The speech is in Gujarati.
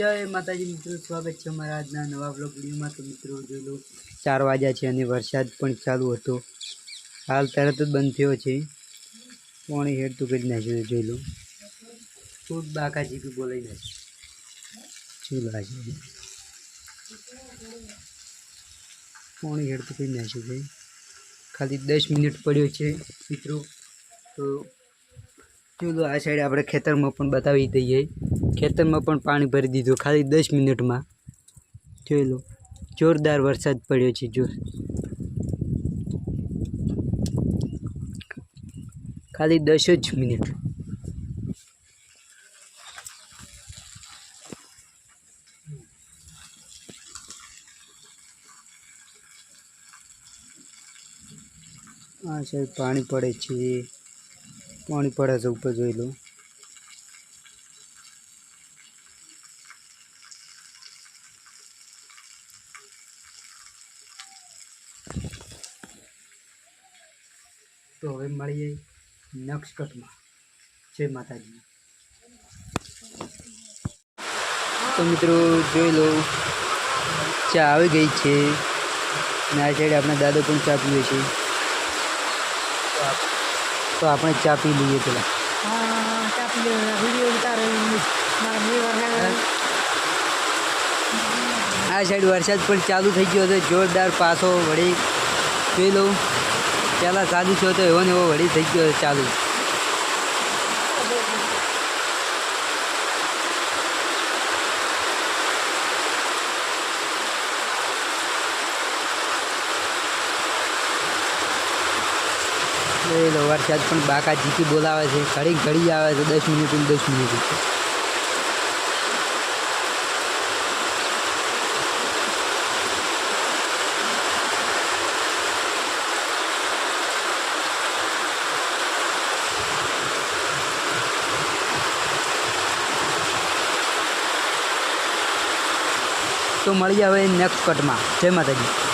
જય માતાજી, મિત્રો, સ્વાગત છે અમારા આજના નવા બ્લોગ વિડીયોમાં. તો મિત્રો, જોઈ લો, ચાર વાગ્યા છે અને વરસાદ પણ ચાલુ હતો. હાલ તરત જ બંધ થયો છે. પાણી હેડતું કરી નાખ્યું છે, જોઈ લો. ખૂબ બાકાજી બી બોલાઈ નાખ્યું શું લાગે પાણી તો કરી નાખ્યું ભાઈ ખાલી દસ મિનિટ પડ્યો છે, મિત્રો. તો ચલો આ સાઈડ આપણે ખેતરમાં પણ બતાવી દઈએ. ખેતરમાં પણ પાણી ભરી દીધું, ખાલી દસ મિનિટમાં. જોઈ લો, જોરદાર વરસાદ પડ્યો છે જોર ખાલી દસ જ મિનિટ. આ સાઈડ પાણી પડે છે. પાણી પડે છે ઉપર જોઈ લો. તો હવે મળીએ નેક્સ્ટ જય માતાજી. તો મિત્રો જોઈ લો, ચા આવી ગઈ છે. અને આ સાઈડ આપણા દાદા પણ ચા પીવે છે. તો આપણે ચા પી લઈએ પેલા. વીડિયો ઉતારે આ સાઈડ વરસાદ પણ ચાલુ થઈ ગયો હતો જોરદાર પાછો વળી જોઈ લઉં. પહેલાં ચાલુ થયો હતો એવો ને એવો વળી થઈ ગયો ચાલુ. જોઈ લોવાર સાહેબ પણ બાકા જીતી બોલાવે છે. ઘડી ઘડી આવે છે. દસ મિનિટ દસ મિનિટ. તો મળીએ હવે નેક્સ્ટ કટમાં જય માતાજી.